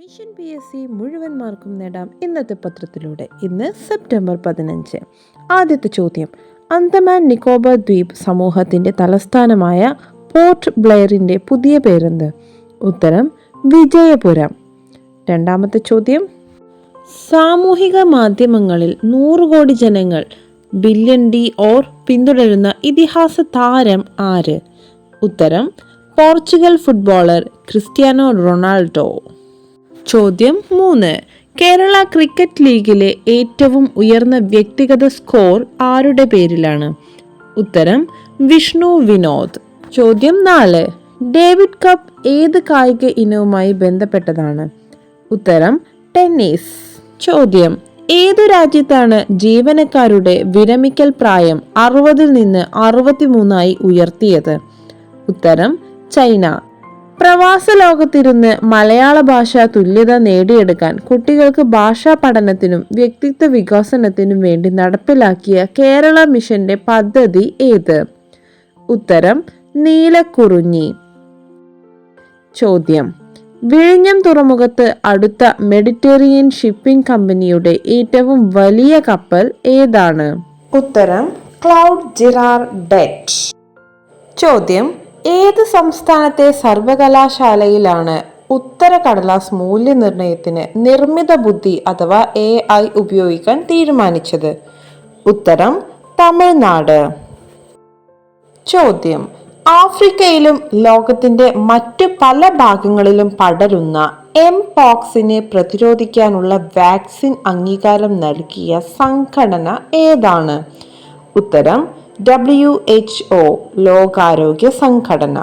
Mission P S C മുഴുവൻ മാർക്കും നേടാം ഇന്നത്തെ പത്രത്തിലൂടെ. ഇന്ന് സെപ്റ്റംബർ പതിനഞ്ച്. ആദ്യത്തെ ചോദ്യം. അന്തമാൻ നിക്കോബാർ ദ്വീപ് സമൂഹത്തിന്റെ തലസ്ഥാനമായ പോർട്ട് ബ്ലെയറിന്റെ പുതിയ പേരെന്ത്? ഉത്തരം വിജയപുരം. രണ്ടാമത്തെ ചോദ്യം. സാമൂഹിക മാധ്യമങ്ങളിൽ നൂറ് കോടി ജനങ്ങൾ ബില്യൺ ഡി ഓർ പിന്തുടരുന്ന ഇതിഹാസ താരം ആര്? ഉത്തരം പോർച്ചുഗൽ ഫുട്ബോളർ ക്രിസ്ത്യാനോ റൊണാൾഡോ. ചോദ്യം മൂന്ന്. കേരള ക്രിക്കറ്റ് ലീഗിലെ ഏറ്റവും ഉയർന്ന വ്യക്തിഗത സ്കോർ ആരുടെ പേരിലാണ്? ഉത്തരം വിഷ്ണു വിനോദ്. ചോദ്യം നാല്. ഡേവിഡ് കപ്പ് ഏത് കായിക ഇനവുമായി ബന്ധപ്പെട്ടതാണ്? ഉത്തരം ടെന്നീസ്. ചോദ്യം ഏതു രാജ്യത്താണ് ജീവനക്കാരുടെ വിരമിക്കൽ പ്രായം അറുപതിൽ നിന്ന് അറുപത്തിമൂന്നായി ഉയർത്തിയത്? ഉത്തരം ചൈന. പ്രവാസ ലോകത്തിരുന്ന് മലയാള ഭാഷ തുല്യത നേടിയെടുക്കാൻ കുട്ടികൾക്ക് ഭാഷാ പഠനത്തിനും വ്യക്തിത്വ വികസനത്തിനും വേണ്ടി നടപ്പിലാക്കിയ കേരള മിഷന്റെ പദ്ധതി ഏത്? ഉത്തരം നീലക്കുറുഞ്ഞി. ചോദ്യം വിഴിഞ്ഞം തുറമുഖത്ത് അടുത്ത മെഡിറ്ററേനിയൻ ഷിപ്പിംഗ് കമ്പനിയുടെ ഏറ്റവും വലിയ കപ്പൽ ഏതാണ്? ഉത്തരം ക്ലൗഡ് ജിറാർ ഡെറ്റ്. ചോദ്യം ഏത് സംസ്ഥാനത്തെ സർവകലാശാലയിലാണ് ഉത്തര കടലാസ് മൂല്യനിർണയത്തിന് നിർമ്മിത ബുദ്ധി അഥവാ എ ഐ ഉപയോഗിക്കാൻ തീരുമാനിച്ചത്? ഉത്തരം തമിഴ്നാട്. ചോദ്യം ആഫ്രിക്കയിലും ലോകത്തിന്റെ മറ്റു പല ഭാഗങ്ങളിലും പടരുന്ന എം പോക്സിനെ പ്രതിരോധിക്കാനുള്ള വാക്സിൻ അംഗീകാരം നൽകിയ സംഘടന ഏതാണ്? ഉത്തരം ഡബ്ല്യു എച്ച് ഒ ലോകാരോഗ്യ സംഘടന.